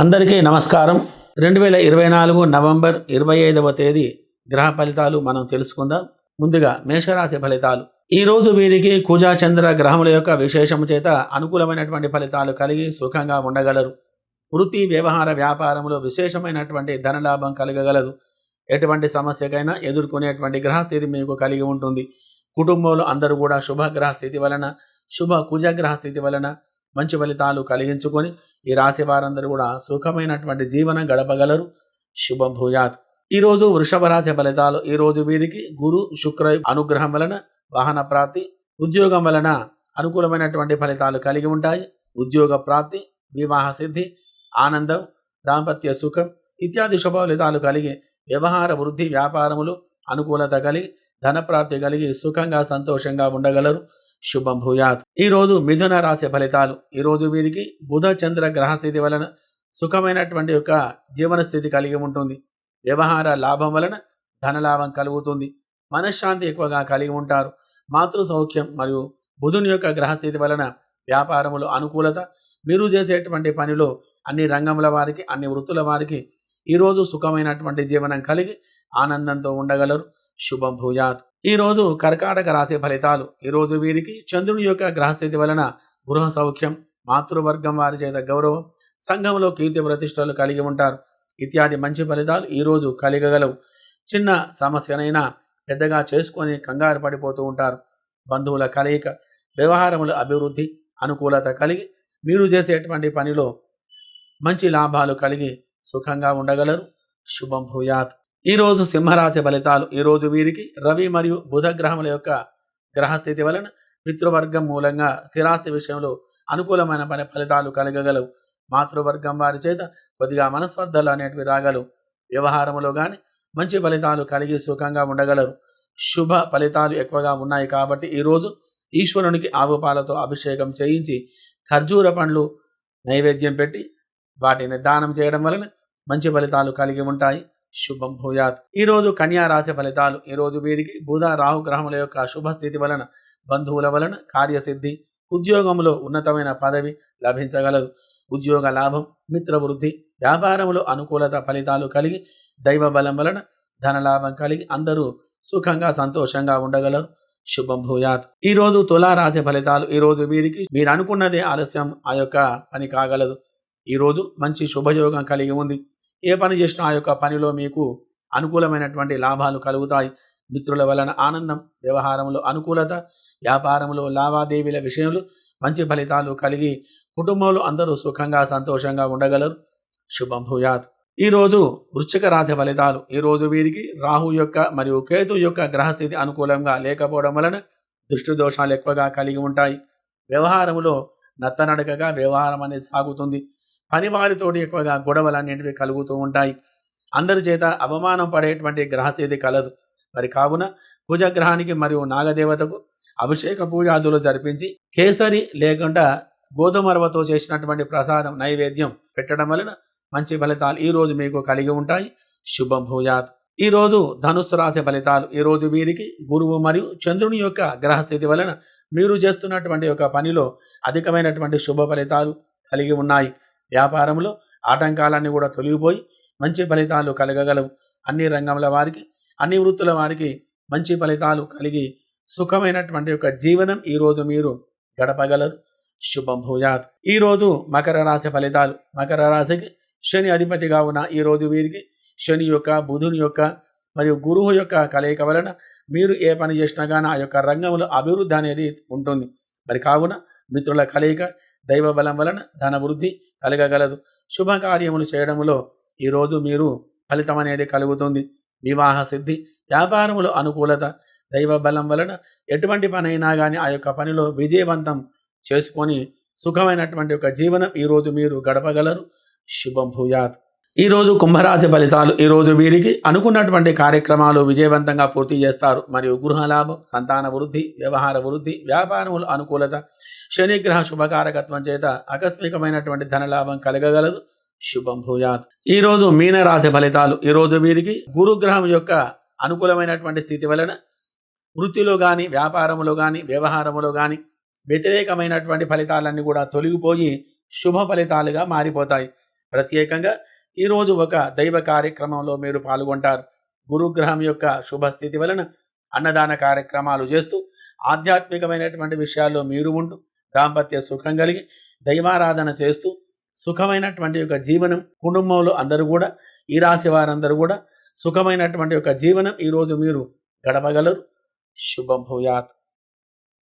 అందరికీ నమస్కారం. రెండు వేల ఇరవై నాలుగు నవంబర్ ఇరవై ఐదవ తేదీ గ్రహ ఫలితాలు మనం తెలుసుకుందాం. ముందుగా మేషరాశి ఫలితాలు. ఈరోజు వీరికి కుజా చంద్ర గ్రహముల యొక్క విశేషము చేత అనుకూలమైనటువంటి ఫలితాలు కలిగి సుఖంగా ఉండగలరు. వృత్తి వ్యవహార వ్యాపారంలో విశేషమైనటువంటి ధనలాభం కలగగలదు. ఎటువంటి సమస్యకైనా ఎదుర్కొనేటువంటి గ్రహస్థితి మీకు కలిగి ఉంటుంది. కుటుంబంలో అందరూ కూడా శుభగ్రహ స్థితి వలన శుభ కుజగ్రహ స్థితి వలన మంచి ఫలితాలు కలిగించుకొని ఈ రాశి వారందరూ కూడా సుఖమైనటువంటి జీవనం గడపగలరు. శుభం భూయాత్. ఈ రోజు వృషభ రాశి ఫలితాలు ఈ రోజు వీరికి గురు శుక్ర అనుగ్రహం వలన వాహన ప్రాప్తి ఉద్యోగం వలన అనుకూలమైనటువంటి ఫలితాలు కలిగి ఉంటాయి. ఉద్యోగ ప్రాప్తి వివాహ సిద్ధి ఆనందం దాంపత్య సుఖం ఇత్యాది శుభ ఫలితాలు కలిగి వ్యవహార వృద్ధి వ్యాపారములు అనుకూలత కలిగి ధనప్రాప్తి కలిగి సుఖంగా సంతోషంగా ఉండగలరు. శుభం భూయాత్. ఈ రోజు మిథున రాశి ఫలితాలు. ఈరోజు వీరికి బుధ చంద్ర గ్రహ స్థితి వలన సుఖమైనటువంటి యొక్క జీవన స్థితి కలిగి ఉంటుంది. వ్యవహార లాభం వలన ధనలాభం కలుగుతుంది. మనశ్శాంతి ఎక్కువగా కలిగి ఉంటారు. మాతృ సౌఖ్యం మరియు బుధుని యొక్క గ్రహస్థితి వలన వ్యాపారములు అనుకూలత మీరు చేసేటువంటి పనిలో అన్ని రంగముల వారికి అన్ని వృత్తుల వారికి ఈరోజు సుఖమైనటువంటి జీవనం కలిగి ఆనందంతో ఉండగలరు. శుభం భూయాత్. ఈరోజు కర్కాటక రాశి ఫలితాలు. ఈరోజు వీరికి చంద్రుని యొక్క గ్రహస్థితి వలన గృహ సౌఖ్యం మాతృవర్గం వారి చేత గౌరవం సంఘంలో కీర్తి ప్రతిష్టలు కలిగి ఉంటారు. ఇత్యాది మంచి ఫలితాలు ఈరోజు కలిగగలవు. చిన్న సమస్యనైనా పెద్దగా చేసుకొని కంగారు పడిపోతూ ఉంటారు. బంధువుల కలయిక వ్యవహారముల అభివృద్ధి అనుకూలత కలిగి మీరు చేసేటువంటి పనిలో మంచి లాభాలు కలిగి సుఖంగా ఉండగలరు. శుభం భూయాత్. ఈ రోజు సింహరాశి ఫలితాలు ఈరోజు వీరికి రవి మరియు బుధ గ్రహముల యొక్క గ్రహస్థితి వలన మిత్రవర్గం మూలంగా స్థిరాస్తి విషయంలో అనుకూలమైన పని ఫలితాలు కలగగలవు. మాతృవర్గం వారి చేత కొద్దిగా మనస్పర్ధలు అనేటివి రాగలవు. వ్యవహారములో కానీ మంచి ఫలితాలు కలిగి సుఖంగా ఉండగలరు. శుభ ఫలితాలు ఎక్కువగా ఉన్నాయి కాబట్టి ఈరోజు ఈశ్వరునికి ఆవు పాలతో అభిషేకం చేయించి ఖర్జూర పండ్లు నైవేద్యం పెట్టి వాటిని దానం చేయడం వలన మంచి ఫలితాలు కలిగి ఉంటాయి. శుభం భూయాత్. ఈ రోజు కన్యా రాశి ఫలితాలు ఈ రోజు వీరికి బుధ రాహుగ్రహముల యొక్క శుభ స్థితి వలన బంధువుల వలన కార్యసిద్ధి ఉద్యోగంలో ఉన్నతమైన పదవి లభించగలదు. ఉద్యోగ లాభం మిత్ర వృద్ధి వ్యాపారములో అనుకూలత ఫలితాలు కలిగి దైవ బలం వలన ధనలాభం కలిగి అందరూ సుఖంగా సంతోషంగా ఉండగలరు. శుభం భూయాత్. ఈ రోజు తులా రాశి ఫలితాలు ఈ రోజు వీరికి మీరు అనుకున్నదే ఆలస్యం ఆ యొక్క పని కాగలదు. ఈ రోజు మంచి శుభయోగం కలిగి ఉంది. ఏ పని చేసినా ఆ యొక్క పనిలో మీకు అనుకూలమైనటువంటి లాభాలు కలుగుతాయి. మిత్రుల వలన ఆనందం వ్యవహారంలో అనుకూలత వ్యాపారంలో లావాదేవీల విషయంలో మంచి ఫలితాలు కలిగి కుటుంబంలో అందరూ సుఖంగా సంతోషంగా ఉండగలరు. శుభం భూయాత్. ఈ రోజు వృశ్చిక రాశి ఫలితాలు. ఈరోజు వీరికి రాహు యొక్క మరియు కేతు యొక్క గ్రహస్థితి అనుకూలంగా లేకపోవడం వలన దృష్టి దోషాలు ఎక్కువగా కలిగి ఉంటాయి. వ్యవహారములో నత్తనడకగా వ్యవహారం అనేది సాగుతుంది. పనివారితోటి ఎక్కువగా గొడవలు అనేటివి కలుగుతూ ఉంటాయి. అందరి చేత అవమానం పడేటువంటి గ్రహస్థితి కలదు. మరి కావున కుజగ్రహానికి మరియు నాగదేవతకు అభిషేక పూజాదులు జరిపించి కేసరి లేకుండా గోధుమరవతో చేసినటువంటి ప్రసాదం నైవేద్యం పెట్టడం వలన మంచి ఫలితాలు ఈ రోజు మీకు కలిగి ఉంటాయి. శుభం భూయాత్. ఈ రోజు ధనుస్సు రాశి ఫలితాలు. ఈ రోజు వీరికి గురువు మరియు చంద్రుని యొక్క గ్రహస్థితి వలన మీరు చేస్తున్నటువంటి యొక్క పనిలో అధికమైనటువంటి శుభ ఫలితాలు కలిగి ఉన్నాయి. వ్యాపారంలో ఆటంకాలన్నీ కూడా తొలగిపోయి మంచి ఫలితాలు కలగగలవు. అన్ని రంగంల వారికి అన్ని వృత్తుల వారికి మంచి ఫలితాలు కలిగి సుఖమైనటువంటి యొక్క జీవనం ఈ రోజు మీరు గడపగలరు. శుభం భూయాత్. ఈ రోజు మకర రాశి ఫలితాలు. మకర రాశికి శని అధిపతిగా ఉన్న ఈ రోజు వీరికి శని యొక్క బుధుని యొక్క మరియు గురువు యొక్క కలయిక వలన మీరు ఏ పని చేసినా కానీ ఆ యొక్క రంగంలో అభివృద్ధి అనేది ఉంటుంది. మరి కావున మిత్రుల కలయిక దైవ బలం వలన ధన వృద్ధి కలగగలదు. శుభకార్యములు చేయడములో ఈరోజు మీరు ఫలితం అనేది కలుగుతుంది. వివాహ సిద్ధి వ్యాపారములో అనుకూలత దైవ బలం వలన ఎటువంటి పనైనా కానీ ఆ యొక్క పనిలో విజయవంతం చేసుకొని సుఖమైనటువంటి ఒక జీవనం ఈరోజు మీరు గడపగలరు. శుభం భూయాత్. ఈరోజు కుంభరాశి ఫలితాలు ఈరోజు వీరికి అనుకున్నటువంటి కార్యక్రమాలు విజయవంతంగా పూర్తి చేస్తారు. మరియు గృహ లాభం సంతాన వృద్ధి వ్యవహార వృద్ధి వ్యాపారములు అనుకూలత శనిగ్రహ శుభకారకత్వం చేత ఆకస్మికమైనటువంటి ధనలాభం కలగగలదు. శుభం భూయాత్. ఈ రోజు ఫలితాలు ఈ రోజు వీరికి గురుగ్రహం యొక్క అనుకూలమైనటువంటి స్థితి వలన వృత్తిలో కానీ వ్యాపారములో కానీ వ్యవహారములో కానీ వ్యతిరేకమైనటువంటి ఫలితాలన్నీ కూడా తొలగిపోయి శుభ ఫలితాలుగా మారిపోతాయి. ప్రత్యేకంగా ఈరోజు ఒక దైవ కార్యక్రమంలో మీరు పాల్గొంటారు. గురుగ్రహం యొక్క శుభస్థితి వలన అన్నదాన కార్యక్రమాలు చేస్తూ ఆధ్యాత్మికమైనటువంటి విషయాల్లో మీరు ఉంటూ దాంపత్య సుఖం కలిగి దైవారాధన చేస్తూ సుఖమైనటువంటి యొక్క జీవనం కుటుంబంలో అందరూ కూడా ఈ రాశి వారందరూ కూడా సుఖమైనటువంటి యొక్క జీవనం ఈరోజు మీరు గడపగలరు. శుభభూయాత్